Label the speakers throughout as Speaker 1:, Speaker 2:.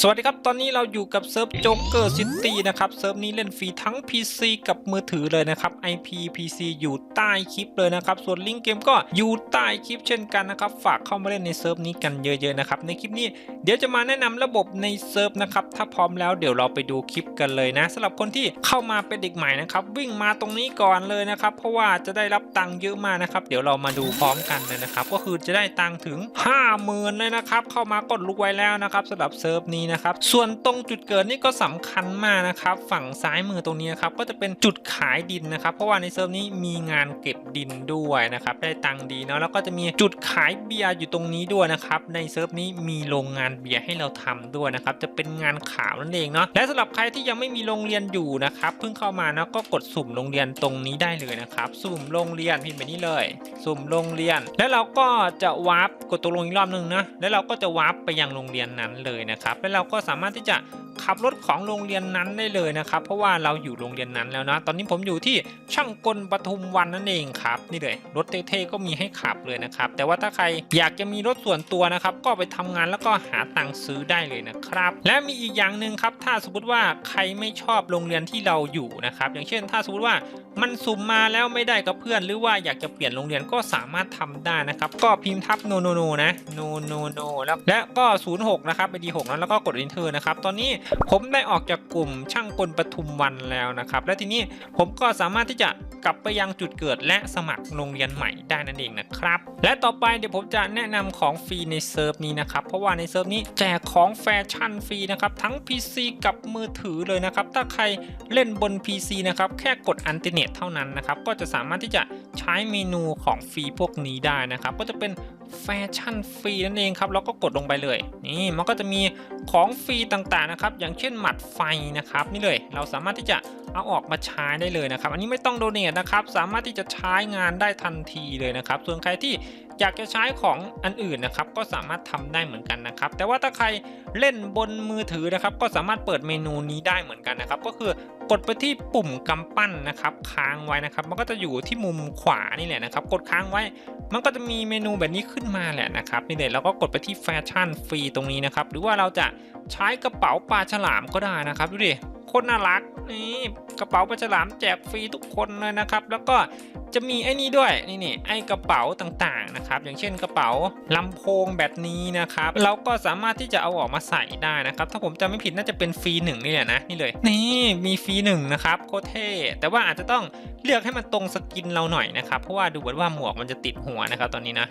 Speaker 1: สวัสดีครับ ตอนนี้เราอยู่กับเซิร์ฟโจ๊กเกอร์ซิตี้นะครับ เซิร์ฟนี้เล่นฟรีทั้ง PC กับมือถือเลยนะครับ IP PC อยู่ใต้คลิปเลยนะครับ ส่วนลิงก์เกมก็อยู่ใต้คลิปเช่นกันนะครับ ฝากเข้ามาเล่นในเซิร์ฟนี้กันเยอะๆนะครับ ในคลิปนี้เดี๋ยวจะมาแนะนำระบบในเซิร์ฟนะครับ ถ้าพร้อมแล้วเดี๋ยวเราไปดูคลิปกันเลยนะสำหรับคนที่เข้ามาเป็นเด็กใหม่นะครับ วิ่งมาตรงนี้ก่อนเลยนะครับ เพราะว่าจะได้รับตังค์เยอะมากนะครับ เดี๋ยวเรามาดูพร้อมกันเลยนะครับ ก็คือจะได้ตังค์ถึง 50,000 เลยนะครับ เข้ามากดรวยแล้วนะครับสำหรับเซิร์ฟนี้นะครับ ส่วนตรงจุดเกิดนี่ก็สำคัญมากนะครับ ฝั่งซ้ายมือตรงนี้นะครับก็จะเป็นจุดขายดินนะครับ เพราะว่าในเซิร์ฟนี้มีงานเก็บดินด้วยนะครับได้ตังค์ดีเนาะแล้วก็จะมีจุดขายเบียร์อยู่ตรงนี้ด้วยนะครับในเซิร์ฟนี้มีโรงงานเบียร์ให้เราทำด้วยนะครับจะเป็นงานขาวนั่นเองเนาะและสำหรับใครที่ยังไม่มีโรงเรียนอยู่นะครับเพิ่งเข้ามานะก็กดสุ่มโรงเรียนตรงนี้ได้เลยนะครับ สุ่มโรงเรียนพิมพ์ไปนี่เลย สุ่มโรงเรียน แล้วเราก็จะวาร์ปกดตัวลงอีกรอบหนึ่งนะแล้วเราก็จะวาร์ปไปยังโรงเรียนนั้นเลยนะครับแล้วเราก็สามารถที่จะขับรถของโรงเรียนนั้นได้เลยนะครับ เพราะว่าเราอยู่โรงเรียนนั้นแล้วนะ ตอนนี้ผมอยู่ที่ช่างกลปทุมวันนั่นเองครับนี่เลยรถเท่ๆก็มีให้ขับเลยนะครับ แต่ว่าถ้าใครอยากจะมีรถส่วนตัวนะครับ ก็ไปทำงานแล้วก็หาตังค์ซื้อได้เลยนะครับ และมีอีกอย่างหนึ่งครับ ถ้าสมมติว่าใครไม่ชอบโรงเรียนที่เราอยู่นะครับ อย่างเช่น ถ้าสมมติว่า มันสุ่มมาแล้วไม่ได้กับเพื่อน หรือว่าอยากจะเปลี่ยนโรงเรียนก็สามารถทำได้นะครับ ก็พิมพ์ทับโนโนโนนะโนโนโนแล้วและก็ 06 นะครับไปดี6แล้วแล้วก็กด enter นะครับ ตอนนี้ผมได้ออกจากกลุ่มช่างกลปทุมวันแล้วนะครับ และทีนี้ผมก็สามารถที่จะ กลับไปยังจุดเกิดและสมัครโรงเรียนใหม่ได้นั่นเองนะครับ และต่อไปเดี๋ยวผมจะแนะนำของฟรีในเซิร์ฟนี้นะครับ เพราะว่าในเซิร์ฟนี้แจกของแฟชั่นฟรีนะครับ ทั้ง PC กับมือถือเลยนะครับ ถ้าใครเล่นบน PC นะครับ แค่กดอันเทอร์เน็ตเท่านั้นนะครับ ก็จะสามารถที่จะใช้เมนูของฟรีพวกนี้ได้นะครับ ก็จะเป็นแฟชั่นฟรีนั่นเองครับแล้วก็กดลงไปเลย นี่มันก็จะมีของฟรีต่างๆนะครับ อย่างเช่นหมัดไฟนะครับ นี่เลยเราสามารถที่จะเอาออกมาใช้ได้เลยนะครับ อันนี้ไม่ต้องโดเนทนะครับ สามารถที่จะใช้งานได้ทันทีเลยนะครับ ส่วนใครที่อยากจะใช้ของอันอื่นนะครับ ก็สามารถทำได้เหมือนกันนะครับ แต่ว่าถ้าใครเล่นบนมือถือนะครับ ก็สามารถเปิดเมนูนี้ได้เหมือนกันนะครับ ก็คือกดไปที่ปุ่มกำปั้นนะครับ ค้างไว้นะครับ มันก็จะอยู่ที่มุมขวานี่แหละนะครับ กดค้างไว้ มันก็จะมีเมนูแบบนี้ขึ้นมาแหละนะครับนี่เลยแล้วก็กดไปที่แฟชั่นฟรีตรงนี้นะครับ หรือว่าเราจะใช้กระเป๋าปลาฉลามก็ได้นะครับดูดิ โคตรน่ารักนี่กระเป๋าปลาฉลามแจกฟรีทุกคนเลยนะครับ แล้วก็ จะมีไอ้นี่ด้วยนี่นี่ไอ้กระเป๋าต่างๆนะครับอย่างเช่นกระเป๋าลำโพงแบบนี้นะครับเราก็สามารถที่จะเอาออกมาใส่ได้นะครับถ้าผมจำไม่ผิดน่าจะเป็นฟรีหนึ่งนี่แหละนะนี่เลยนี่มีฟรีหนึ่งนะครับโคเท่แต่ว่าอาจจะต้องเลือกให้มันตรงสกินเราหน่อยนะครับเพราะว่าดูเหมือนว่าหมวกมันจะติดหัวนะครับตอนนี้นะ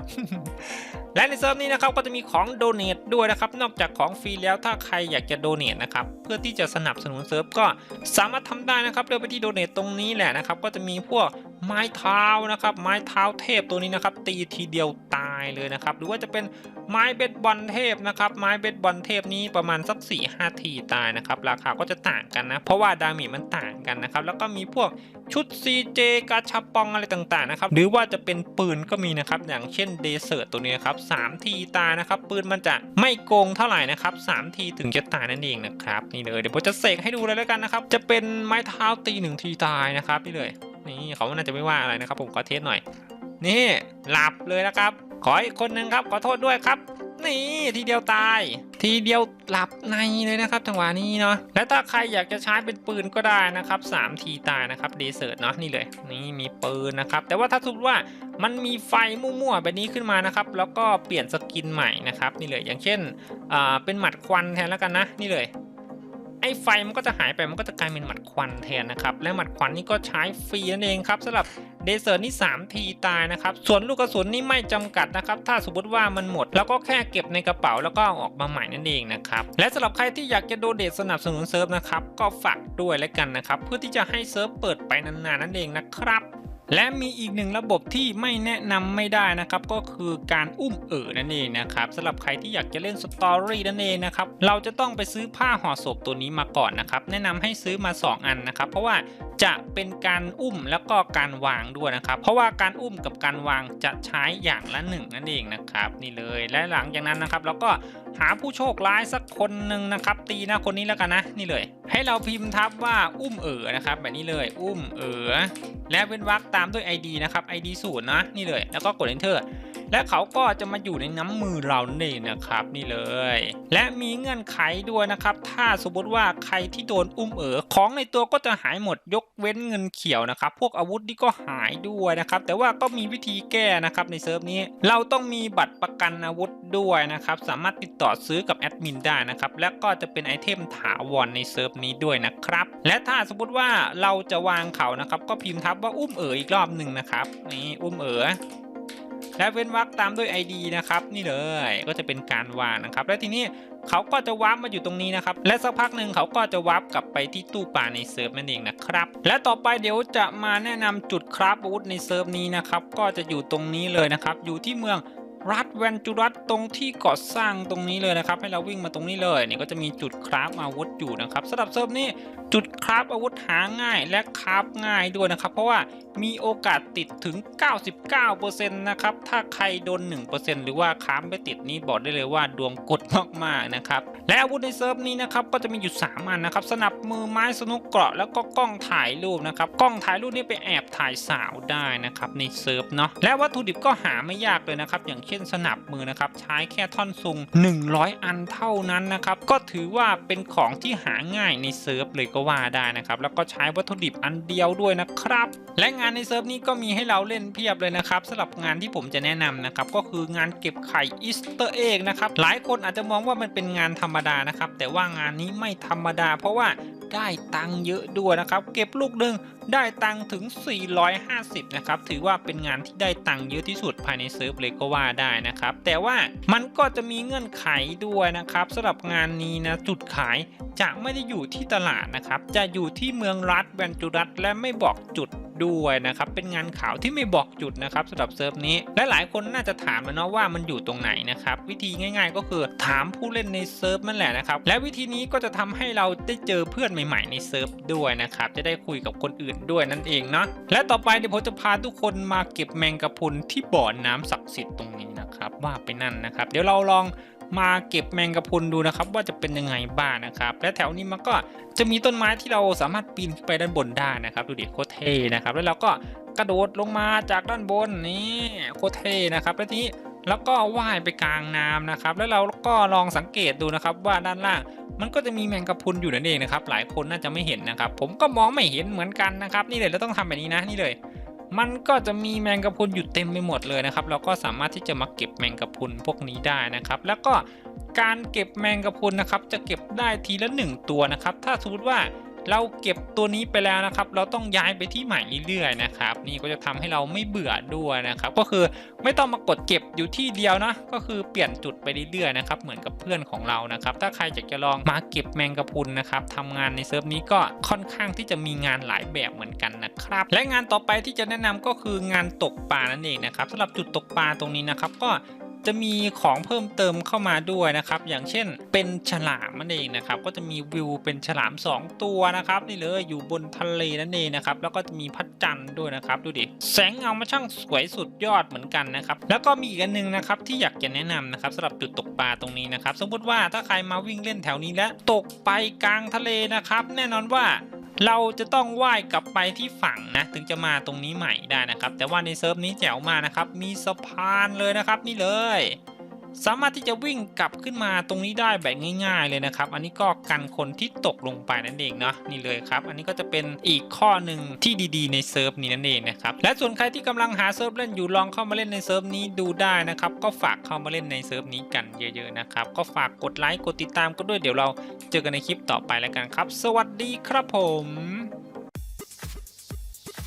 Speaker 1: และในเซิร์ฟนี้นะครับก็จะมีของโดเน a ด้วยนะครับนอกจากของฟรีแล้วถ้าใครอยากจะโดเน a นะครับเพื่อที่จะสนับสนุนเซิร์ฟก็สามารถทำได้นะครับเลือกไปที่โดเน a ตรงนี้แหละนะครับก็จะมีพวก ไม้เท้านะครับ ไม้เท้าเทพตัวนี้นะครับ ตีทีเดียวตายเลยนะครับ หรือว่าจะเป็นไม้เบสบอลเทพนะครับ ไม้เบสบอลเทพนี้ประมาณสัก4ี่ห้าทีตายนะครับ ราคาก็จะต่างกันนะ เพราะว่าดาเมจมันต่างกันนะครับ แล้วก็มีพวกชุด CJ กาชาปองอะไรต่างๆนะครับ หรือว่าจะเป็นปืนก็มีนะครับ อย่างเช่นเดเซอร์ตัวนี้ครับสามทีตายนะครับ ปืนมันจะไม่โกงเท่าไหร่นะครับสามทีถึงจะตายนั่นเองนะครับ นี่เลย เดี๋ยวผมจะเสกให้ดูเลยแล้วกันนะครับ จะเป็นไม้เท้าตีหนึ่งทีตายนะครับนี่เลย นี่เขาน่าจะไม่ว่าอะไรนะครับ ผมขอเทสหน่อย นี่หลับเลยนะครับ ขออีกคนนึงครับ ขอโทษด้วยครับ นี่ทีเดียวตาย ทีเดียวหลับในเลยนะครับจังหวะนี้เนาะและถ้าใครอยากจะใช้เป็นปืนก็ได้นะครับ 3 ทีตายนะครับเดเซอร์เนาะนี่เลย นี่มีปืนนะครับ แต่ว่าถ้าสมมติว่ามันมีไฟมั่วๆแบบนี้ขึ้นมานะครับ แล้วก็เปลี่ยนสกินใหม่นะครับ นี่เลยอย่างเช่นอ่าเป็นหมัดควันแทนแล้วกันนะ นี่เลย ไอ้ไฟมันก็จะหายไปมันก็จะกลายเป็นหมัดควันแทนนะครับ และหมัดควันนี่ก็ใช้ฟรีนั่นเองครับสำหรับเดเซอร์นี่ 3 ทีตายนะครับ ส่วนลูกกระสุนนี่ไม่จำกัดนะครับ ถ้าสมมติว่ามันหมด แล้วก็แค่เก็บในกระเป๋าแล้วก็เอาออกมาใหม่นั่นเองนะครับ และสำหรับใครที่อยากจะโดเดทสนับสนุนเซิร์ฟนะครับ ก็ฝากด้วยแล้วกันนะครับ เพื่อที่จะให้เซิร์ฟเปิดไปนานๆนั่นเองนะครับ และมีอีกหนึ่งระบบที่ไม่แนะนำไม่ได้นะครับ ก็คือการอุ้มเอ๋อนั่นเองนะครับสำหรับใครที่อยากจะเล่นสตอรี่นั่นเองนะครับเราจะต้องไปซื้อผ้าห่อศพตัวนี้มาก่อนนะครับแนะนำให้ซื้อมา 2 อันนะครับ เพราะว่าจะเป็นการอุ้มแล้วก็การวางด้วยนะครับ เพราะว่าการอุ้มกับการวางจะใช้อย่างละหนึ่งนั่นเองนะครับ นี่เลยและหลังจากนั้นนะครับเราก็หาผู้โชคร้ายสักคนหนึ่งนะครับ ตีน้าคนนี้แล้วกันนะนี่เลย ให้เราพิมพ์ทับว่าอุ้มเอ๋อนะครับ แบบนี้เลยอุ้มเอ๋อและเว้นวรรคตามด้วย ID นะครับ ID ศูนย์นะนี่เลย แล้วก็กด enter และเขาก็จะมาอยู่ในน้ำมือเราเนี่นะครับนี่เลย และมีเงื่อนไขด้วยนะครับ ถ้าสมมติว่าใครที่โดนอุ้มเอ๋อของในตัวก็จะหายหมดยกเว้นเงินเขียวนะครับ พวกอาวุธนี่ก็หายด้วยนะครับ แต่ว่าก็มีวิธีแก้นะครับในเซิร์ฟนี้ เราต้องมีบัตรประกันอาวุธด้วยนะครับ สามารถติดต่อซื้อกับแอดมินได้นะครับ และก็จะเป็นไอเทมถาวรในเซิร์ฟนี้ด้วยนะครับ และถ้าสมมติว่าเราจะวางเขานะครับ ก็พิมพ์ทับว่าอุ้มเอ๋ออีกรอบหนึ่งนะครับนี่อุ้มเอ๋อ และเว้นวรรคตามด้วย ID นะครับนี่เลยก็จะเป็นการวางนะครับ และทีนี้เขาก็จะวาร์ปมาอยู่ตรงนี้นะครับ และสักพักหนึ่งเขาก็จะวาร์ปกลับไปที่ตู้ปลาในเซิร์ฟนั่นเองนะครับ และต่อไปเดี๋ยวจะมาแนะนำจุดคราฟอาวุธในเซิร์ฟนี้นะครับ ก็จะอยู่ตรงนี้เลยนะครับ อยู่ที่เมือง รัฐแวนจูรัตตรงที่ก่อสร้างตรงนี้เลยนะครับ ให้เราวิ่งมาตรงนี้เลยนี่ก็จะมีจุดคราฟอาวุธอยู่นะครับสำหรับเซิร์ฟนี้จุดคราฟอาวุธหาง่ายและคราฟง่ายด้วยนะครับ เพราะว่ามีโอกาสติดถึง 99%นะครับถ้าใครโดน 1%หรือว่าคราฟไม่ติดนี้บอกได้เลยว่าดวงกดมากๆนะครับและอาวุธในเซิร์ฟนี้นะครับก็จะมีอยู่3อันนะครับสนับมือไม้สนุกเกราะแล้วก็กล้องถ่ายรูปนะครับกล้องถ่ายรูปนี่ไปแอบถ่ายสาวได้นะครับในเซิร์ฟเนาะและวัตถุดิบก็หาไม่ยากเลยนะครับอย่างเช่นสนับมือนะครับใช้แค่ท่อนซุง 100 อันเท่านั้นนะครับก็ถือว่าเป็นของที่หาง่ายในเซิร์ฟเลยก็ว่าได้นะครับแล้วก็ใช้วัตถุดิบอันเดียวด้วยนะครับ และงานในเซิร์ฟนี้ก็มีให้เราเล่นเพียบเลยนะครับสำหรับงานที่ผมจะแนะนำนะครับก็คืองานเก็บไข่อีสเตอร์เอ็กนะครับหลายคนอาจจะมองว่ามันเป็นงานธรรมดานะครับแต่ว่างานนี้ไม่ธรรมดา เพราะว่าได้ตังค์เยอะด้วยนะครับ เก็บลูกหนึ่งได้ตังค์ถึง 450 นะครับ ถือว่าเป็นงานที่ได้ตังค์เยอะที่สุดภายในเซิร์ฟเลยก็ว่าได้นะครับ แต่ว่ามันก็จะมีเงื่อนไขด้วยนะครับสำหรับงานนี้นะ จุดขายจะไม่ได้อยู่ที่ตลาดนะครับ จะอยู่ที่เมืองรัฐแวนจูรัตและไม่บอกจุดด้วยนะครับ เป็นงานข่าวที่ไม่บอกจุดนะครับสำหรับเซิร์ฟนี้ และหลายคนน่าจะถามนะเนาะว่ามันอยู่ตรงไหนนะครับ วิธีง่าย ๆ ก็คือถามผู้เล่นในเซิร์ฟนั่นแหละนะครับ และวิธีนี้ก็จะทำให้เราได้เจอเพื่อนใหม่ ๆ ในเซิร์ฟด้วยนะครับ จะได้คุยกับคนอื่นด้วยนั่นเองนะและต่อไปเดี๋ยวผมจะพาทุกคนมาเก็บแมงกะพรุนที่บ่อน้ำศักดิ์สิทธิ์ตรงนี้นะครับ ว่าไปนั่นนะครับ เดี๋ยวเราลองมาเก็บแมงกะพรุนดูนะครับ ว่าจะเป็นยังไงบ้างนะครับ และแถวนี้มันก็จะมีต้นไม้ที่เราสามารถปีนขึ้นไปด้านบนได้นะครับดูดิโคตรเท่นะครับ แล้วเราก็กระโดดลงมาจากด้านบนนี่โคตรเท่นะครับแล้วทีนี้ แล้วก็ว่ายไปกลางน้ำนะครับ แล้วเราก็ลองสังเกตดูนะครับ ว่าด้านล่างมันก็จะมีแมงกะพรุนอยู่นั่นเองนะครับ หลายคนน่าจะไม่เห็นนะครับ ผมก็มองไม่เห็นเหมือนกันนะครับ นี่เลยเราต้องทำแบบนี้นะนี่เลย มันก็จะมีแมงกะพรุนอยู่เต็มไปหมดเลยนะครับ เราก็สามารถที่จะมาเก็บแมงกะพรุนพวกนี้ได้นะครับ แล้วก็การเก็บแมงกะพรุนนะครับ จะเก็บได้ทีละหนึ่งตัวนะครับ ถ้าสมมติว่า เราเก็บตัวนี้ไปแล้วนะครับ เราต้องย้ายไปที่ใหม่เรื่อยๆนะครับ นี่ก็จะทำให้เราไม่เบื่อด้วยนะครับ ก็คือไม่ต้องมากดเก็บอยู่ที่เดียวนะ ก็คือเปลี่ยนจุดไปเรื่อยๆนะครับ เหมือนกับเพื่อนของเรานะครับ ถ้าใครอยากจะลองมาเก็บแมงกะพรุนนะครับทำงานในเซิร์ฟนี้ก็ค่อนข้างที่จะมีงานหลายแบบเหมือนกันนะครับ และงานต่อไปที่จะแนะนำก็คืองานตกปลานั่นเองนะครับสำหรับจุดตกปลาตรงนี้นะครับ ก็ จะมีของเพิ่มเติมเข้ามาด้วยนะครับ อย่างเช่นเป็นฉลามนั่นเองนะครับ ก็จะมีวิวเป็นฉลาม 2 ตัวนะครับนี่เลยอยู่บนทะเลนั่นเองนะครับ แล้วก็จะมีพระจันทร์ด้วยนะครับ ดูดิแสงเงามาช่างสวยสุดยอดเหมือนกันนะครับ แล้วก็มีอีกอันหนึงนะครับที่อยากจะแนะนำนะครับสำหรับจุดตกปลาตรงนี้นะครับ สมมติว่าถ้าใครมาวิ่งเล่นแถวนี้และตกไปกลางทะเลนะครับ แน่นอนว่า เราจะต้องว่ายกลับไปที่ฝั่งนะถึงจะมาตรงนี้ใหม่ได้นะครับ แต่ว่าในเซิร์ฟนี้แจ๋วมากนะครับ มีสะพานเลยนะครับนี่เลย สามารถที่จะวิ่งกลับขึ้นมาตรงนี้ได้แบบง่าย ๆเลยนะครับ อันนี้ก็กันคนที่ตกลงไปนั่นเองเนาะนี่เลยครับ อันนี้ก็จะเป็นอีกข้อหนึ่งที่ดีๆ ในเซิร์ฟนี้นั่นเองนะครับและส่วนใครที่กำลังหาเซิร์ฟเล่นอยู่ลองเข้ามาเล่นในเซิร์ฟนี้ดูได้นะครับก็ฝากเข้ามาเล่นในเซิร์ฟนี้กันเยอะๆนะครับก็ฝากกดไลค์กดติดตามก็ด้วยเดี๋ยวเราเจอกันในคลิปต่อไปแล้วกันครับ สวัสดีครับผม